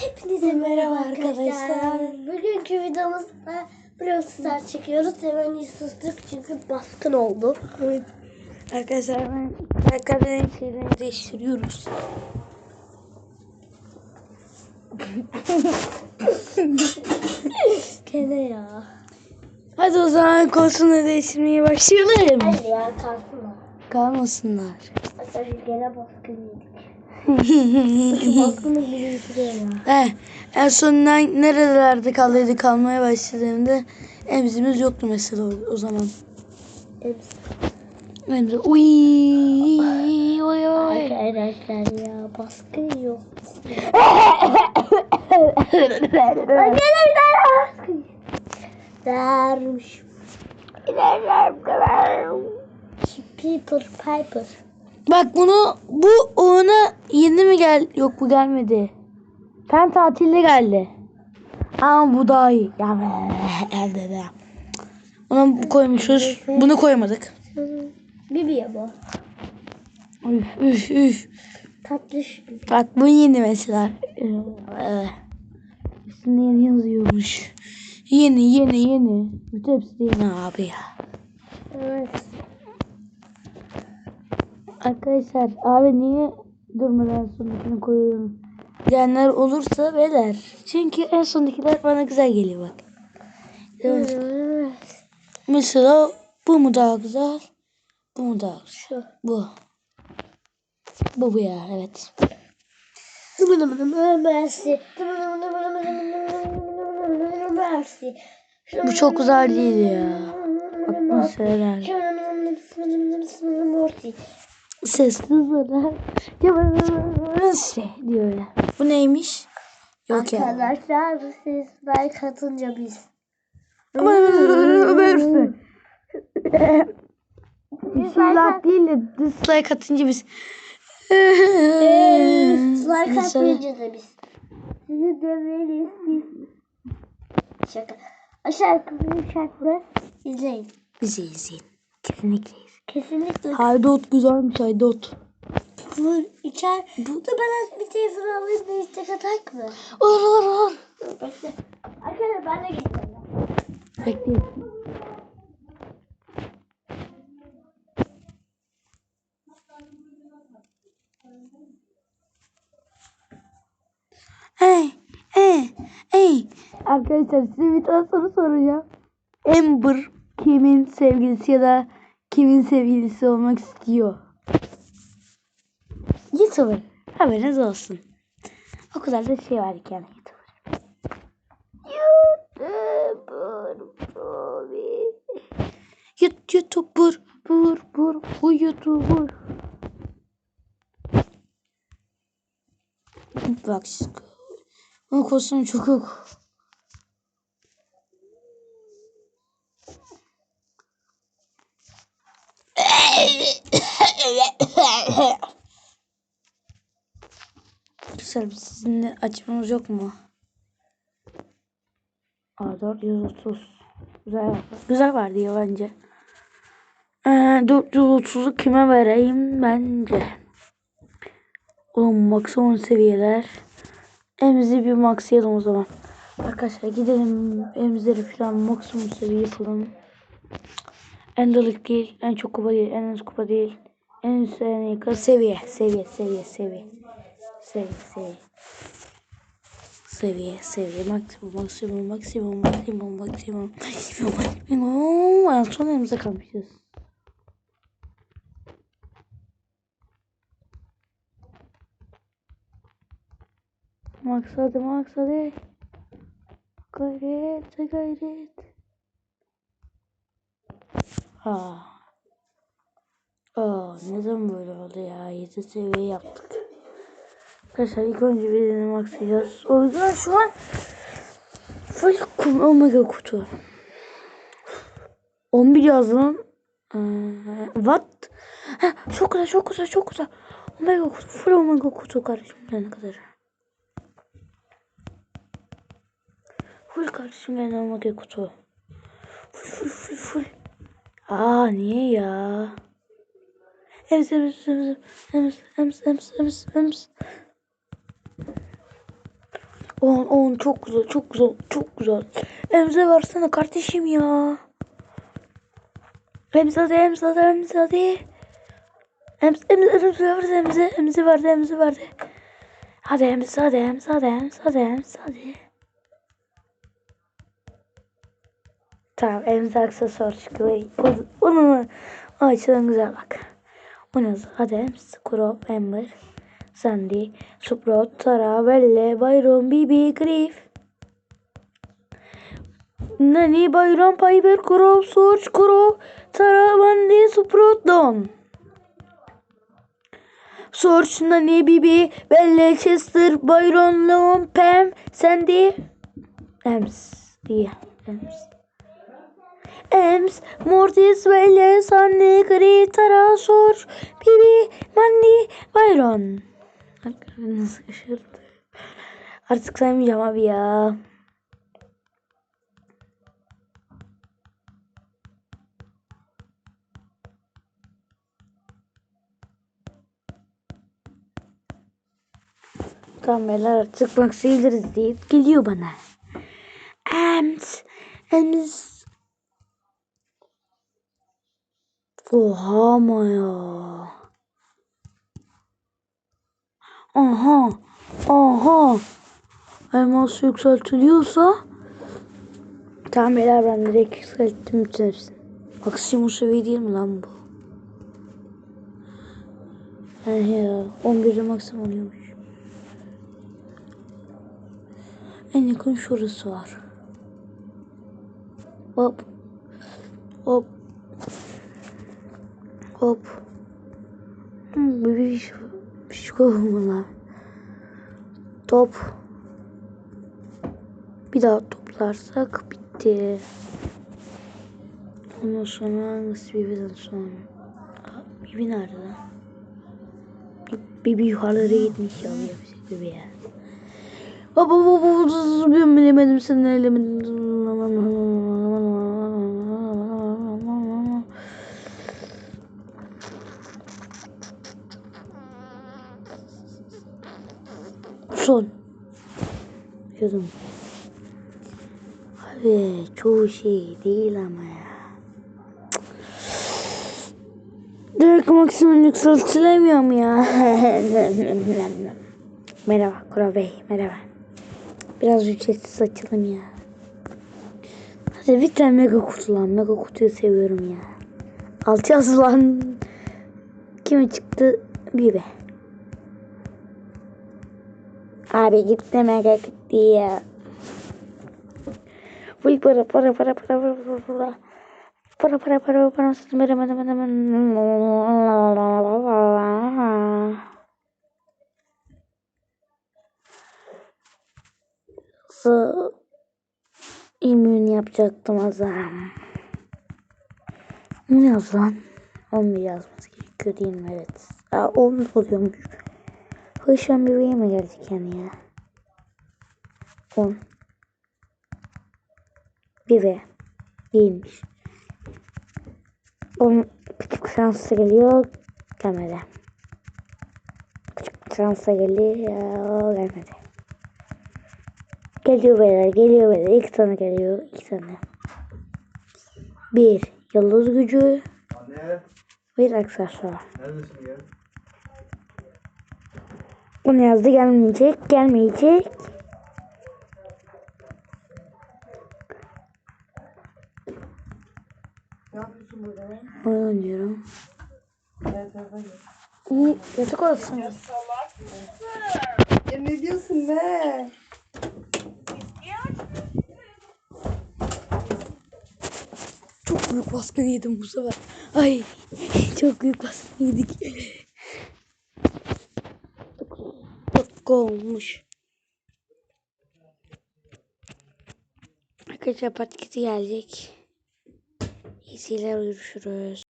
Hepinize merhaba arkadaşlar. Bugünkü videomuzda Brawl çekiyoruz. Hemen sustuk çünkü baskın oldu. Evet. Arkadaşlar ben karakterlerin şeylerini değiştiriyoruz. Kene ya. Hadi o zaman konsolu değiştirmeye başlayalım. Hadi ya o. Kalmasınlar. Arkadaşlar gene baskın yedik. Baskını bile bitiriyor ya. Eh, en son ne- nerelerde kaldıydı kalmaya başladığımda emzimiz yoktu mesela o, o zaman. Hepsi. Emzi uy oy oy. Arkadaşlar ya baskın yok. Dermiş. Piper Piper. Bak bunu bu ona yeni mi gel? Yok bu gelmedi. Fen tatilde geldi. Ama bu daha iyi. Ya elde de. Ona bu koymuşuz. Bunu koymadık. Bibi bu. Üf üf üf. Tatlış. Bak bu yeni mesela. Üstünde yeni yazıyormuş. Yeni yeni yeni. Bütün hepsi yeni abi ya. Evet. Arkadaşlar abi niye durmadan sondakini koyuyorum? Diyenler olursa beyler. Çünkü en sondakiler bana güzel geliyor bak. Evet. Mesela bu mu daha güzel? Bu mu daha güzel? Şu. Bu. Bu bu ya evet. Mersi. Mersi. Bu çok güzel değil ya. Mesela. Morty. Sesli zarar. Şey diyor ya. Bu neymiş? Yok ya. Arkadaşlar siz like atınca biz. Ömersin. Dislike değil de dislike atınca biz. Like Mesela- atmayınca da biz. Sizi dövmeliyiz biz. Şaka. O şarkıyı şarkıları izleyin. Bizi izleyin. Kesinlikle izleyin. Kesinlikle. Haydot güzelmiş haydot. Bu içer. Bu da ben az bir telefon alayım da istek atak mı? Olur olur olur. Bekle. Arkadaşlar ben de gideceğim. Bekleyin. Arkadaşlar size bir tane soru soracağım. Amber kimin sevgilisi ya da kimin sevgilisi olmak istiyor? YouTuber. Haberiniz olsun. O kadar da şey var yani YouTuber. YouTuber. YouTuber. Bur bur bu YouTuber. Bak şu- Ama kostüm çok yok. Güzel sizinle açmamız yok mu? A4 130. Güzel. Güzel var diye bence. Ee, 430'u kime vereyim bence? Oğlum maksimum seviyeler. Emzi bir maxlayalım o zaman. Arkadaşlar gidelim emzileri falan maksimum seviye yapalım. En dalık değil, en çok kupa değil, en az kupa değil. En üst en yakın seviye, seviye, seviye, seviye. Seviye, seviye. Seviye, maksimum, maksimum, maksimum, maksimum, maksimum, maksimum, maksimum. En son elimize kalmışız. Maksadı, maksadı. Gayret, gayret. Ha. Aa, neden böyle oldu ya? 7 seviye yaptık. Arkadaşlar ilk önce bir denem aksayacağız. O yüzden şu an full kum omega kutu. 11 yazdım. Ee, what? Heh, çok güzel çok güzel çok güzel. Omega kutu full omega kutu kardeşim ne kadar. Full kardeşim ben ya kutu. Full full full full. Aa niye ya? Ems ems ems ems ems ems ems ems. On on çok güzel çok güzel çok güzel. Emze versene kardeşim ya. Emze hadi emze hadi emze hadi. Emze emze emze verdi emze emze verdi emze verdi. Hadi emze hadi emze hadi emze hadi emze hadi. Tamam emze aksesuar çıkıyor. Onu açıdan güzel bak. O nasıl? Hadi emze Crop Ember. Sandy, Sprout, Tara, Belle, Byron, Bibi, Griff. Nani, Byron, Piper, Crow, Surge, Crow, Tara, Wendy, Sprout, Dawn. Surge, Nani, Bibi, Belle, Chester, Byron, Leon, Pam, Sandy, Ems diye. Ems. Ems, Mortis, Belle, Sandy, Griff, Tara, Surge, Bibi, Mandy, Byron. Artık saymayacağım abi ya. Beyler artık bak sayılırız deyip geliyor bana. Ems. Ems. Oha ama ya. Aha. Aha. Elmas yükseltiliyorsa Tamam beyler ben direkt yükselttim bütün hepsini. Maksimum seviye değil mi lan bu? He ya 11'de maksimum oluyormuş. En yakın şurası var. Hop. Hop. Hop. Hmm, bir bir şey, şey lan. Top. Bir daha toplarsak bitti. Ondan sonra hangisi Bibi'den sonra? Aa, Bibi nerede lan? Bi- Bibi yukarılara gitmiş ya. Bibi, ya. Hop hop ben bilemedim sen ne Son. Yazım. Abi çoğu şey değil ama ya. Direkt maksimum yükseltilemiyorum ya. merhaba Kura Bey, merhaba. Biraz ücretsiz açalım ya. Hadi bir tane mega kutu lan. Mega kutuyu seviyorum ya. Altı yazılan kime çıktı? Bibe. Abi gitti mega gitti ya. Full para para para para para para para. Para para para para Sı immün yapacaktım azam. Ne yaz lan? 11 yazması gerekiyor değil mi? Evet. Aa 10 oluyormuş. Hışam bebeğe mi geldik yani ya? 10. Bir ve değilmiş. 10 küçük şanslı geliyor. Gelmedi. Küçük şanslı geliyor. Gelmedi. Geliyor beyler, geliyor beyler. İki tane geliyor, iki tane. Bir, yıldız gücü. Anne, Bir aksesuar. neredesin ya? Bunu yazdı gelmeyecek, gelmeyecek. Ne yapıyorsun burada? Oyun oynuyorum. Gel tarafa gel. İyi, yatak odasında. Ya ne diyorsun be? Çok büyük baskı yedim bu sefer. Ay, çok büyük baskı yedik. Dakika olmuş. Arkadaşlar patiketi gelecek. İyisiyle görüşürüz.